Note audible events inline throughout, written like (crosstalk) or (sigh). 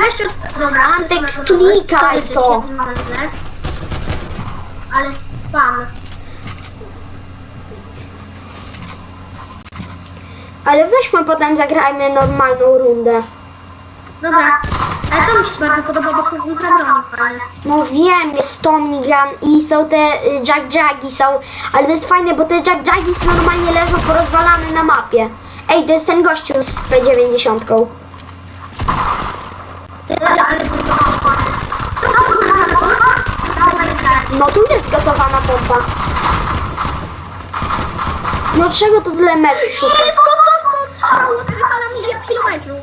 Weźcie, dobra, mam Tak klikaj to. Ale spam. ale weźmy potem zagrajmy normalną rundę. Dobra, ale to mi się bardzo podoba, bo są ultra fajne. No wiem, jest Tommy Gun i są te y, Jack Jaggi są, ale to jest fajne, bo te Jack Jaggi normalnie leżą porozwalane na mapie. Ej, to jest ten gościu z P90. To No tu jest gotowana pompa. No czego to tyle metrów szuka? Jest to coś, co trwało na miliard kilometrów.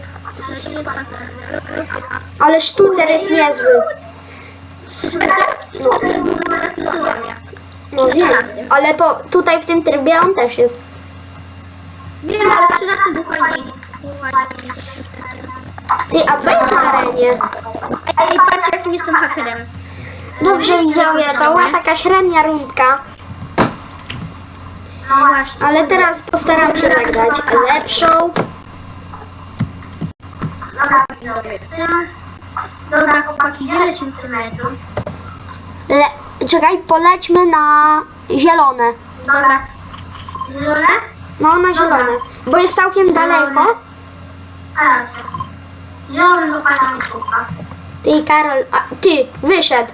Ale sztucer jest niezły. No. No wiem, ale po, tutaj w tym trybie on też jest. Wiem, ale 13 był fajniej. Był fajniej. Ty, a co jest na arenie? Ej, patrzcie, jak jestem hakerem. Dobrze widzowie, to była taka średnia rundka, No właśnie. ale teraz postaram się zagrać lepszą. Dobra, widzowie. Dobra, chłopaki, gdzie lecimy w tym meczu? Le czekaj, polećmy na zielone. Dobra. Zielone? No, na zielone, bo jest całkiem daleko. A, Zielony to fajna miejscówka. Ty, Karol, a, ty, wyszedł.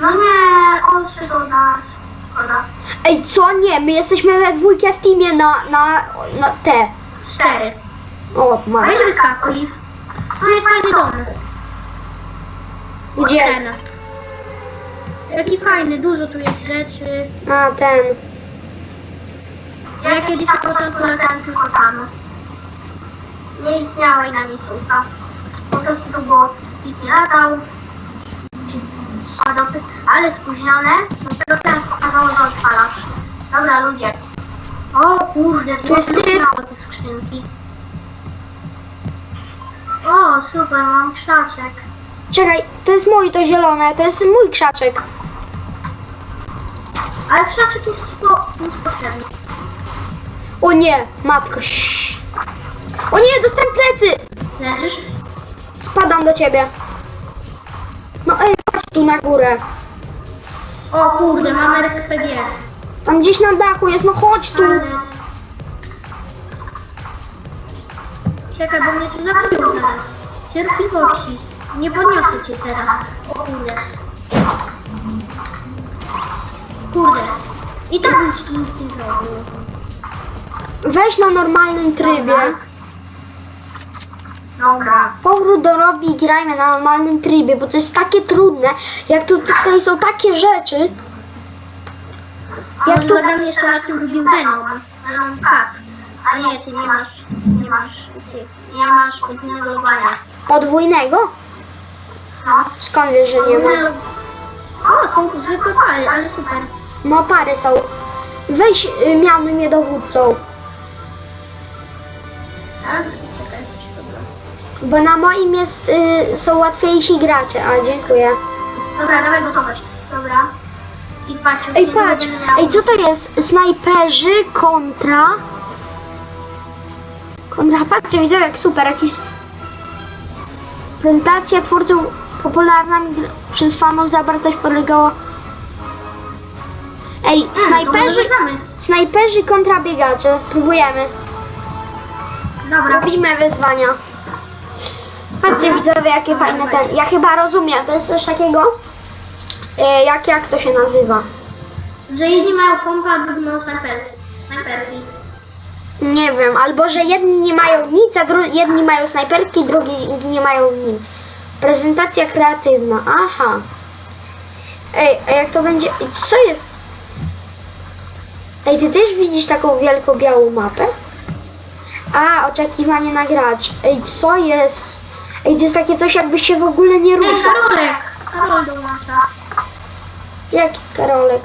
No nie, on się do nas. Szkoda. Ej, co nie? My jesteśmy we dwójkę w teamie na, na, na te. Cztery. O, ma. Weź wyskakuj. Tu jest fajny dom. Gdzie? Ten. Jaki fajny, dużo tu jest rzeczy. A, ten. Ja kiedyś na początku latałem tylko tam. Nie istniała inna miejscówka. Po prostu to było. Adopty, ale spóźnione. Dopiero teraz pokazało, że odpalasz. Dobra, ludzie. O kurde, zbudowano te skrzynki. O, super, mam krzaczek. Czekaj, to jest mój, to zielone, to jest mój krzaczek. Ale krzaczek jest spo- niepotrzebny. O nie, matko. O nie, dostałem plecy. Leżysz? Spadam do ciebie. No ej, chodź tu na górę. O kurde, mamy RPG. Tam gdzieś na dachu jest, no chodź tu. Czekaj, bo mnie tu zabiją zaraz. Cierpliwości. Nie podniosę cię teraz. O kurde. Kurde. I tak bym ci nic nie zrobił. Weź na normalnym trybie. Dobra. Powrót do lobby i grajmy na normalnym trybie, bo to jest takie trudne. Jak tu tutaj są takie rzeczy. Jak tu zagram jeszcze na tym drugim Venom. Venom Cut. A nie, ty nie masz, nie masz, ty nie masz podwójnego logowania. Podwójnego? No. Skąd wiesz, że nie ma? O, są zwykłe pary, ale super. No pary są. Weź y, mianuj mnie dowódcą, Tak? Bo na moim jest, y, są łatwiejsi gracze. A, dziękuję. Dobra, dawaj gotowość. Dobra. I patrz. Ej, patrz, będę miał- ej, co to jest? Snajperzy kontra... Kontra, patrzcie, widzę jak super, jakiś... Prezentacja twórców popularna gr- przez fanów zawartość podlegała... Ej, Hmm, to snajperzy, snajperzy kontra biegacze, próbujemy. Dobra. Robimy wyzwania. Patrzcie widzowie, jakie fajne ten... Ja chyba rozumiem, to jest coś takiego... E, jak, jak to się nazywa? Że jedni mają pompę, a drugi mają snajperki. Nie wiem, albo że jedni nie mają nic, a jedni mają snajperki, drugi nie mają nic. Prezentacja kreatywna, aha. Ej, a jak to będzie. Co jest? Ej, ty też widzisz taką wielką białą mapę? A, oczekiwanie na gracz. Ej, co jest? Ej, to jest takie coś, jakby się w ogóle nie Ej, ruszał. Karolek! Karol dołącza. Jaki Karolek?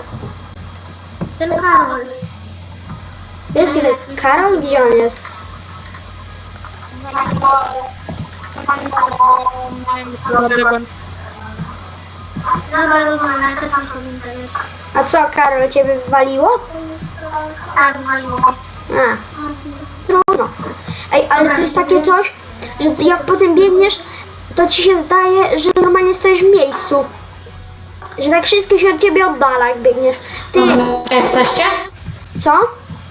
Ten Karol. Jest tutaj Karol? Gdzie on jest? Dobra, rozumiem, ale też mam sobie internet. A co, Karol, ciebie wywaliło? Tak, waliło. A, trudno. Ej, ale to jest takie coś, że ty jak potem biegniesz, to ci się zdaje, że normalnie stoisz w miejscu. Że tak wszystko się od ciebie oddala, jak biegniesz. Ty, Gdzie jesteście? co?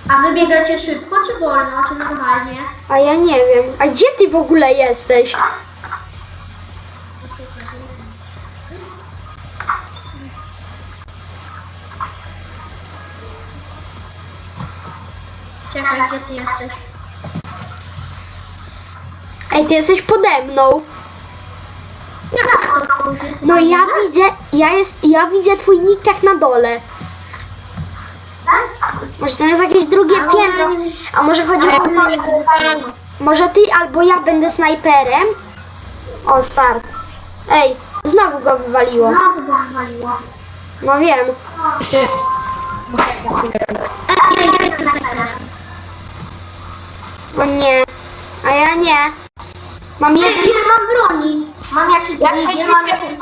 A wy biegacie szybko czy wolno, czy normalnie? A ja nie wiem. A gdzie ty w ogóle jesteś? Czekaj, gdzie ty jesteś? Ej, ty jesteś pode mną. No ja widzę, ja jest, ja widzę twój nick tak na dole. Może to jest jakieś drugie piętro. A może chodzi o to, może ty albo ja będę snajperem? O, start. Ej, znowu go wywaliło. Znowu go wywaliło. No wiem. Jest. O nie. A ja nie. Mam Nie, jeden... ile mam broni? Mam jakieś Jak gdzie mam jakieś...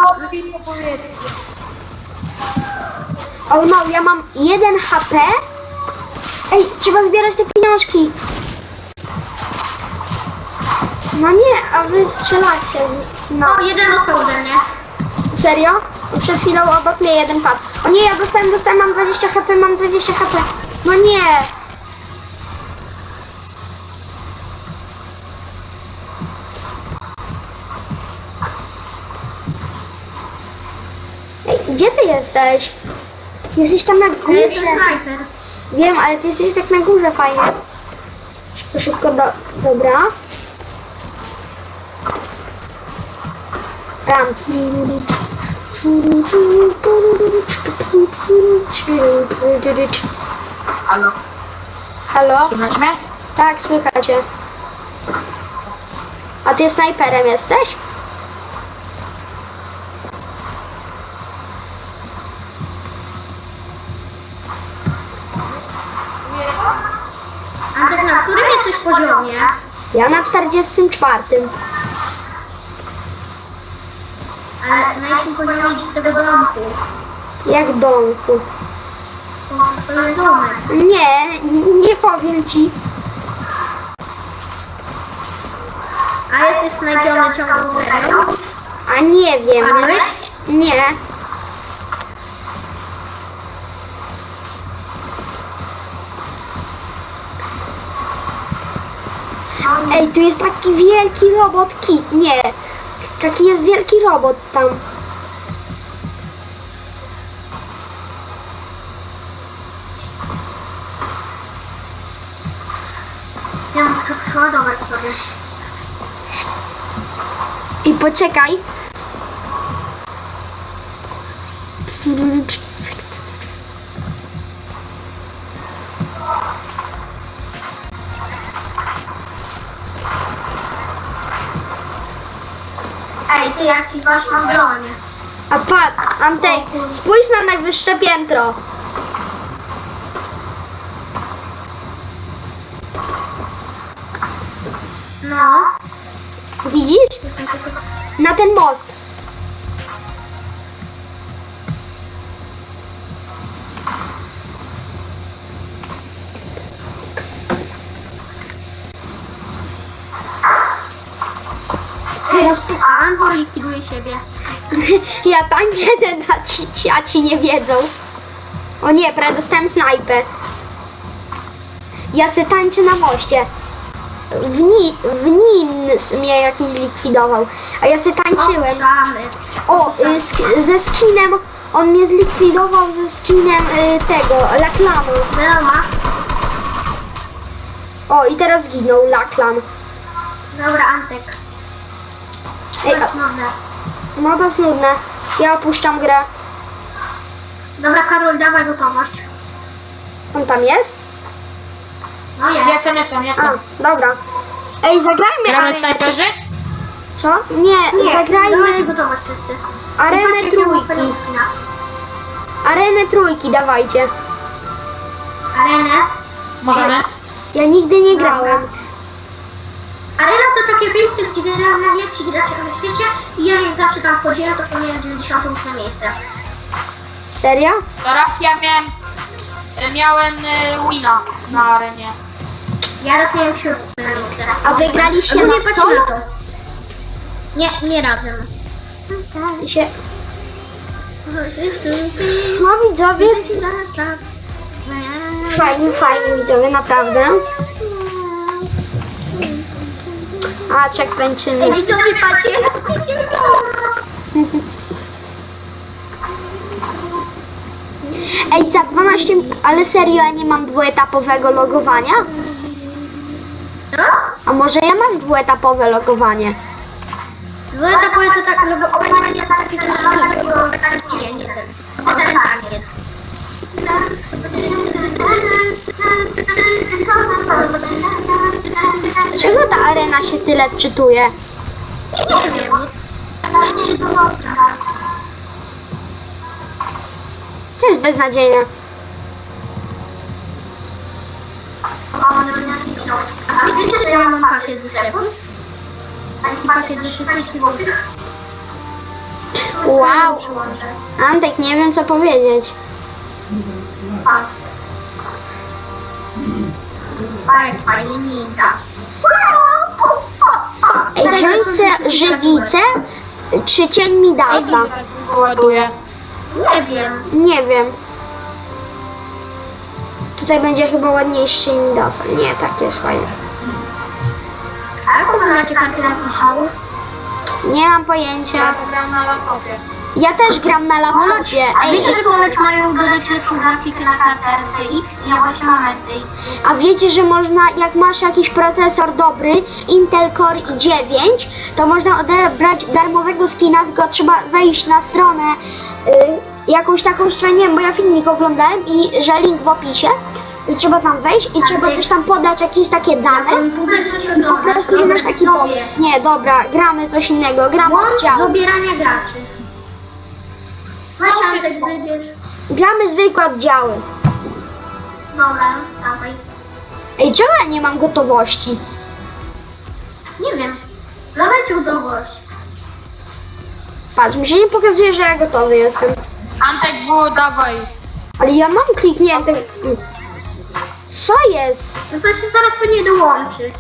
O no, ja mam jeden HP. Ej, trzeba zbierać te pieniążki. No nie, a wy strzelacie. No. No, jeden dostał ode mnie. Serio? Przed chwilą obok mnie jeden padł. O nie, ja dostałem, dostałem, mam 20 HP, mam 20 HP. No nie. Gdzie ty jesteś? Ty jesteś tam na Ja jestem górze. snajper. Wiem, ale ty jesteś tak na górze fajnie. Szybko, szybko, do, dobra. Ram. Halo. Halo? Słychać mnie? Tak, słychać. A ty snajperem jesteś? Antek, na którym jesteś poziomie? Ja na 44. Ale na jakim poziomie idziesz tego domku? Jak domku. To, to jest domek. Nie, nie powiem ci. A jesteś snajpiony ciągłą serią? A nie wiem. Padłeś? Nie. Ej, tu jest taki wielki robot ki... Nie. Taki jest wielki robot tam. Ja muszę przeładować sobie. I poczekaj. Najwyższe piętro. No. Widzisz? Na ten most. Teraz Anwar likwiduje siebie. (laughs) Ja tańczę, ten a ci, a ci nie wiedzą. O nie, prawie dostałem snajpę. Ja se tańczę na moście. W, ni, w nim mnie jakiś zlikwidował. A ja se tańczyłem. O, y, sk- ze skinem. On mnie zlikwidował ze skinem y, tego, Laklanu. Wiadoma. O, i teraz zginął Laklan. Dobra, Antek. Ej, a. no to jest nudne. Ja opuszczam grę. Dobra, Karol, dawaj gotowość. On tam jest? No jest. Jestem, jestem, A, jestem. dobra. Ej, zagrajmy. Gramy ale- snajperzy? Co? Nie, Nie, zagrajmy dawajcie gotowość wszyscy. arenę trójki. Arenę trójki, dawajcie. Arenę. Możemy? Ja nigdy nie grałem. Arena to takie miejsce, gdzie gra najlepsi gracze na świecie i ja jak zawsze tam wchodziłem, to to miałem 98 miejsce. Serio? Teraz ja miałem... Miałem e, wina na arenie. Ja raz miałem siódme miejsce. A wygraliście na nie patrz na to. Nie, nie razem. Się... No widzowie, fajnie, fajnie widzowie, naprawdę. A, czek tańczymy. Ej, widzowie, patrzcie. Ej, za 12, ale serio, ja nie mam dwuetapowego logowania? Co? A może ja mam dwuetapowe logowanie? Dwuetapowe to tak, obranie nie takie takiego takiego nie ten. O ten taniec. Dlaczego ta arena się tyle wczytuje? Nie wiem. To jest beznadziejne. Wiecie, że ja mam pakiet ze sekund? Taki pakiet ze 16 zł. Wow. Antek, nie wiem co powiedzieć. Patrz. Ninja. Ej, wziąć se żywicę czy cień Ej, Midasa? ładuje. Nie wiem. Nie wiem. Tutaj będzie chyba ładniejszy cień Midasa. Nie, tak jest fajne. A jaką macie kartę na słyszału? Nie mam Ja pojęcia. to gram na laptopie. Ja też gram na laptopie. A Ej, wiecie, że ponoć mają dodać lepszą grafikę na kartę RTX? Ja właśnie mam RTX. A wiecie, że można, jak masz jakiś procesor dobry, Intel Core i9, to można odebrać darmowego skina, tylko trzeba wejść na stronę, y, jakąś taką stronę, nie wiem, bo ja filmik oglądałem i że link w opisie, trzeba tam wejść i trzeba coś tam podać, jakieś takie dane. Komputer coś I po prostu, że masz taki pomysł. Nie, dobra, gramy coś innego, gramy Błąd oddział. dobierania graczy. Antek, wybierz. Gramy zwykłe oddziały. Dobra, dawaj. Ej, czemu ja nie mam gotowości? Nie wiem. Dawajcie gotowość. Patrz, mi się nie pokazuje, że ja gotowy jestem. Antek W, dawaj. Ale ja mam kliknięte. Co jest? No to się zaraz pewnie dołączy.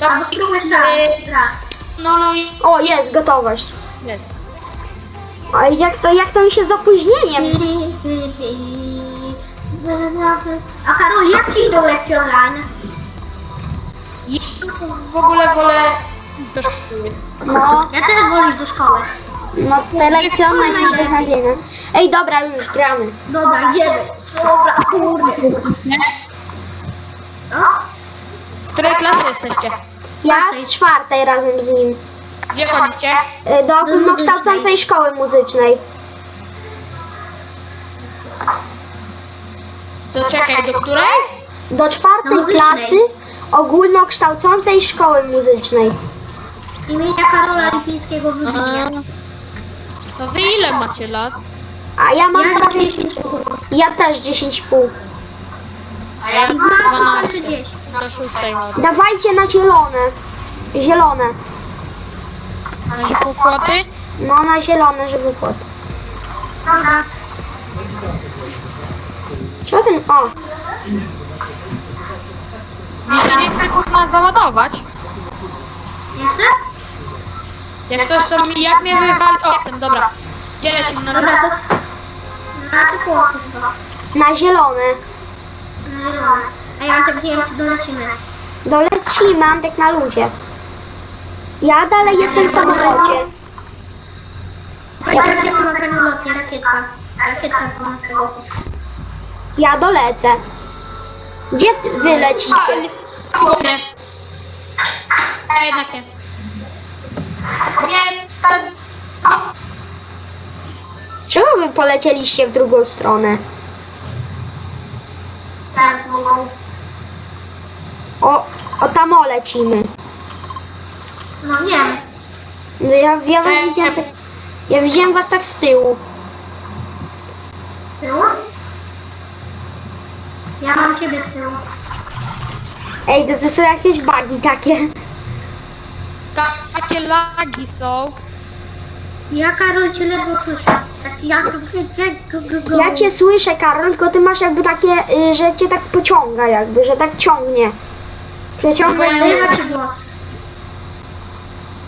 To, Albo spróbuj raz. raz. no, no i O, jest gotowość. jest. A jak to, jak to mi się z opóźnieniem? A Karol, jak ci idą lekcje online? I w ogóle wolę do szkoły. No, Ja też wolę iść do szkoły. no te lekcje online beznadziejne. Ej, dobra, już gramy. Dobra, idziemy. Dobra, kurde. No? W której klasie jesteście? Ja z czwartej razem z nim. Gdzie chodzicie? E, Do ogólnokształcącej szkoły muzycznej. To czekaj, do której? Do czwartej muzycznej. klasy ogólnokształcącej szkoły muzycznej. Imienia Karola Lipińskiego wymienię. To wy ile macie lat? A ja mam Ja prawie... 10 Ja też 10,5. A ja 12. 10. Do szóstej. Dawajcie na zielone. Zielone. Na żywopłoty? No na zielone, żeby pod. Dobra. Co ten? O, Mi się nie chce kurna załadować. Nie chcę? Jak coś to mi, jak mnie wywali... O, jestem, dobra. Gdzie lecimy na Dobra, to... Na chyba. na zielone. Na zielone. A ja tak nie wiem, czy dolecimy. Dolecimy, Antek na luzie. Ja dalej jestem w samolocie. Ja lecimy na pewno lotnie, rakietka. Rakietka z 12 roku. Ja dolecę. Gdzie ty- wy lecicie? Nie. A jednak nie. Nie, tak... Czemu wy polecieliście w drugą stronę? Tak, mogą. O, o tam o lecimy. No wiem. No ja, ja was Cześć. tak, Ja widziałem was tak z tyłu. Tyłu? Ja mam ciebie z tyłu. Ej, to, to są jakieś bugi takie. Ta, takie lagi są. Ja Karol cię ledwo słyszę. Tak ja... Ja cię słyszę, Karol, tylko ty masz jakby takie, y, że cię tak pociąga jakby, że tak ciągnie. Przeciąga Ja jest... słyszę głos.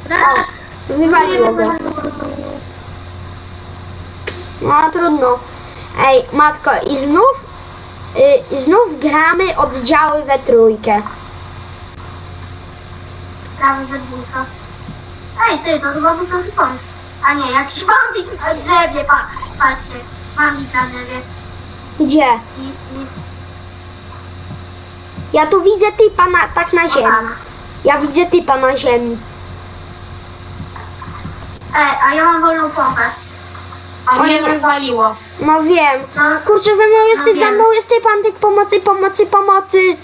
Raz. Wywaliło go. No trudno. Ej, matko, i znów, y, znów gramy oddziały we trójkę. Prawie we dwójka. Ej, ty, to chyba był dobry pomysł. A nie, jakiś bambik na drzewie, pa, patrzcie. Bambik na drzewie. Gdzie? I, i Ja tu widzę typa na, tak na ziemi. Ja widzę typa na ziemi. Ej, a ja mam wolną pompę. A O nie, wywaliło. No wiem. No, Kurczę, ze mną jest No typ, za wiem. mną jest typ, Antyk, pomocy, pomocy, pomocy.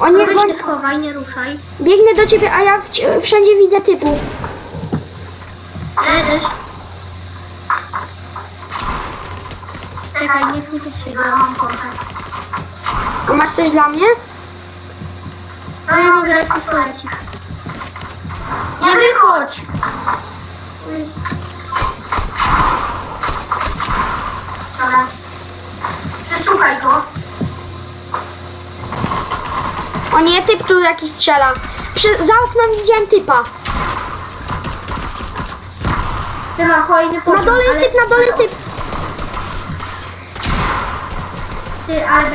O nie, bo... schowaj, nie ruszaj. Biegnę do ciebie, a ja w, wszędzie widzę typów. Leżysz. Czekaj, niech mi tu przyjdzie, ja mam pompę. A masz coś dla mnie? No ja mogę dać pistolecik. Nie wychodź! Dobra. Przeszukaj go. O nie, typ tu jakiś strzela. Przy, za oknem widziałem typa. Ty mam kolejny Na dole jest ale- typ, na dole jest typ. Ty, ale.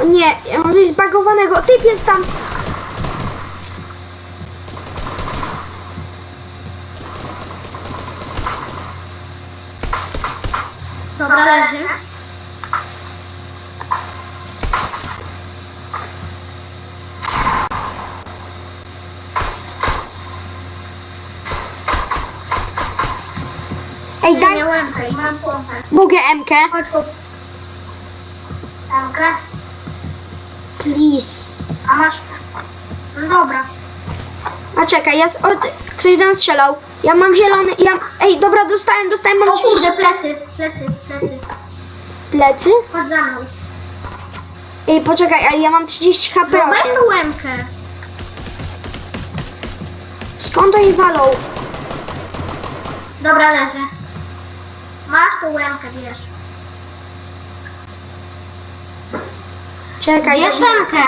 O nie, ja mam coś zbagowanego. Typ jest tam. Ej, daj. i mam pompę. Mogę? Chodź po... Tamkę. Please. A masz... No dobra. A czekaj, ja z, o, ktoś do nas strzelał. Ja mam zielony, ja... Ej, dobra, dostałem, dostałem, mam O 30 kurde, plecy, plecy, plecy. plecy. Chodź za mną. Ej, poczekaj, ale ja mam 30 HP. No weź tą łemkę. Skąd oni walą? Dobra, leży. Tą łemkę, wiesz. Czekaj, Bierz łemkę.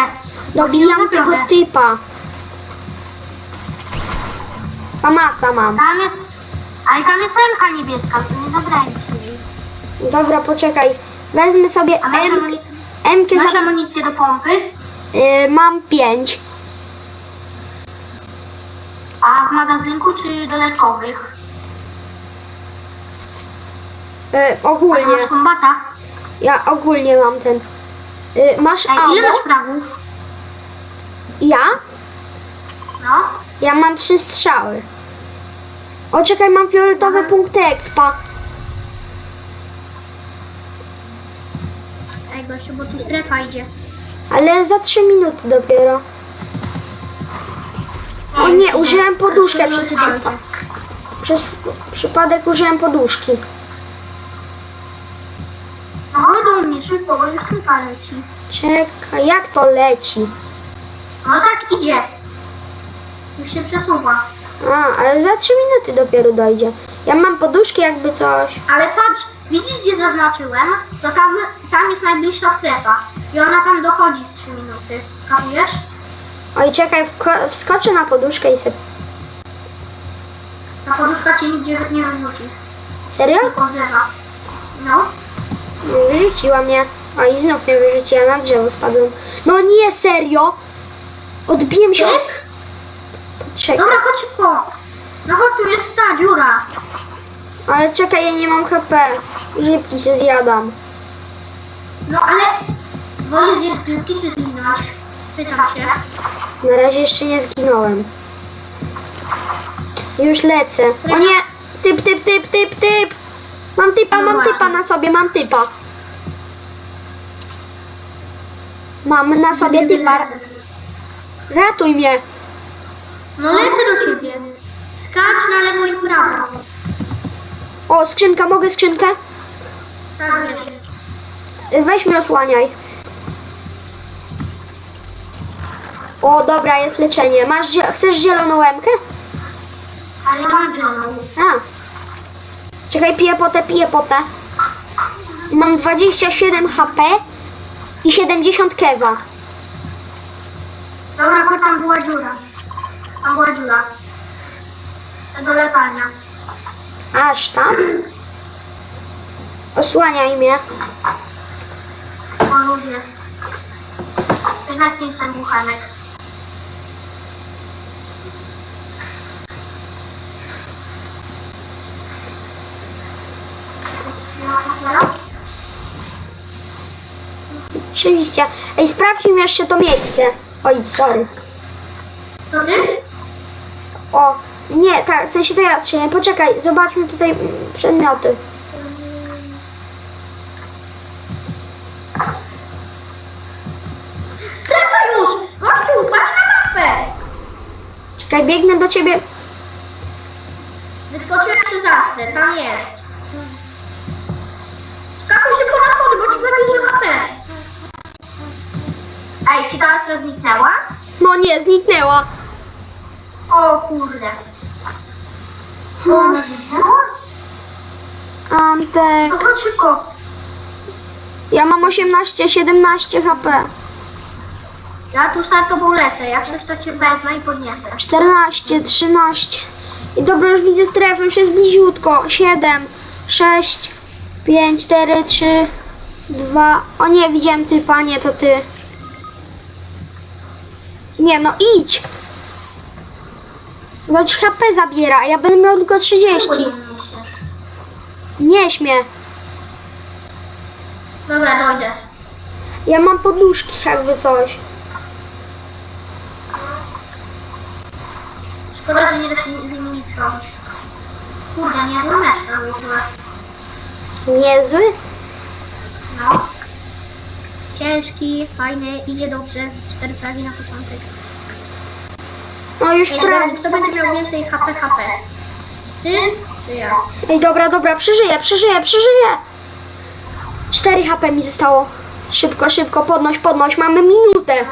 dobijam tego typa. Famasa mam. Tam jest... Ale tam jest łemka niebieska, to nie zabrałem ci jej. Dobra, poczekaj. Wezmę sobie A masz, M, amuni... M-kę masz za... amunicję do pompy? Y, mam 5. A w magazynku czy dodatkowych? A ogólnie. masz kombata? Ja ogólnie mam ten. Y, masz Ej, ile ammo? masz fragów? Ja? No. Ja mam trzy strzały. O, czekaj, mam fioletowe Mhm. punkty expa. Ej, gościu, bo tu strefa idzie. Ale za 3 minuty dopiero. O nie, użyłem poduszkę przez przypadek. Przez przypadek użyłem poduszki. No do mnie szybko, bo już leci. Czekaj, jak to leci? No tak idzie. Już się przesuwa. A, ale za 3 minuty dopiero dojdzie. Ja mam poduszki jakby coś. Ale patrz, widzisz gdzie zaznaczyłem? To tam, tam jest najbliższa strefa. I ona tam dochodzi w 3 minuty. Kapujesz? Oj, czekaj, wko- wskoczę na poduszkę i se... Ta poduszka cię nigdzie nie wyrzuci. Serio? Tylko drzewa. No. Wyrzuciła mnie. O i znów mnie wyrzuciła, na drzewo spadłem. No nie, serio? Odbiłem się od... Typ? Czekaj, Dobra, chodź szybko. No chodź, tu jest ta dziura. ale czekaj, ja nie mam HP. Grzybki se zjadam. No ale... Wolisz zjeść grzybki czy zginąć? Pytam się. Na razie jeszcze nie zginąłem. Już lecę. O nie! Typ, typ, typ, typ, typ! Mam typa, No mam właśnie. typa na sobie, mam typa. Mam na sobie typa. Lecę. Ratuj mnie. No lecę do ciebie. Skacz na lewo i prawo. O, skrzynka, mogę skrzynkę? Tak, wiesz. Weź mnie osłaniaj. O, dobra, jest leczenie. Masz, zie- chcesz zieloną łemkę? Ale mam zieloną. A, Czekaj, piję potę, piję potę. Mam 27 HP i 70 kewa. Dobra, chodź tam była dziura. Tam była dziura. Do lepania. Aż tam. Osłaniaj mnie. O, ludzie. Jednak nie chcę buchanek. Oczywiście. Ej, sprawdźmy jeszcze to miejsce. Oj, sorry. To ty? O, nie, tak, w sensie to ja strzelę. Poczekaj, zobaczmy tutaj przedmioty. Strefa już! Gościu, patrz na mapę! Czekaj, biegnę do ciebie. Wyskoczyłem przez astrę, tam jest. Zabierze HP. Ej, czy ta astra zniknęła? No nie, zniknęła. O kurde. Co ona zniknęła? Antek. No chodź szybko. Ja mam 18, 17 HP. Ja tu za tobą lecę, jak coś to cię wezmę i podniosę. 14, 13. I dobra, już widzę strefę, już jest bliziutko. 7, 6, 5, 4, 3, 2. O nie, widziałem typa, nie, to ty. Nie, no idź. Bo ci HP zabiera, a ja będę miał tylko 30. Czemu nie śmie. Dobra, dojdę. Ja mam poduszki, jakby coś. Szkoda, że nie da się z nimi nic robić. Kurde, nie złamać to w ogóle. Niezły? No. Ciężki, fajny, idzie dobrze. Cztery fragi na początek. No już Ej, prawie. Kto będzie miał więcej HP, HP? Ty czy ja? Ej, dobra, dobra, przeżyję, przeżyję, przeżyję. 4 HP mi zostało. Szybko, szybko, podnoś, podnoś, mamy minutę.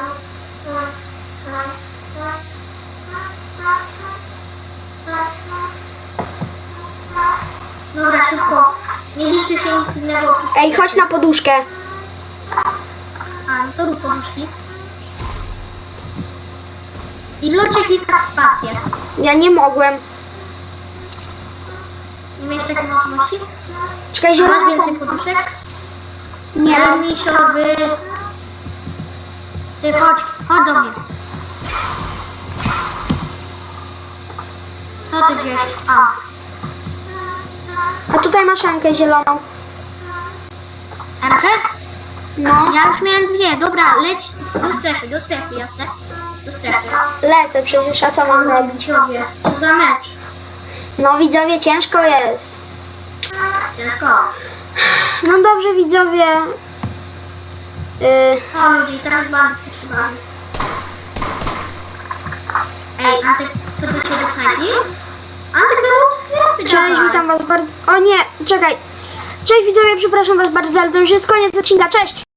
Dobra, szybko. Nie liczy się nic innego. Ej, chodź na poduszkę. A, no to rób poduszki. I w locie klikasz spację. Ja nie mogłem. Nie miałeś takiej możliwości? Czekaj, Masz zielona. więcej poduszek? Nie Ale misiowy. Ty chodź, chodź do mnie. Co ty gdzieś? A, A tutaj masz Ankę zieloną. Emkę? No, Ja już miałem dwie. Dobra, leć do strefy, do strefy, jasne? Do strefy. lecę przecież, a co mam robić? Widzowie, co za mecz? No widzowie, ciężko jest. Ciężko. No dobrze widzowie. Yy, O ludzie, teraz bardzo przeszywamy. Ej, Antek, co do ciebie snajpi? Antek, strefy cześć, witam was bardzo... O nie, czekaj. Cześć widzowie, przepraszam was bardzo, ale to już jest koniec odcinka, cześć!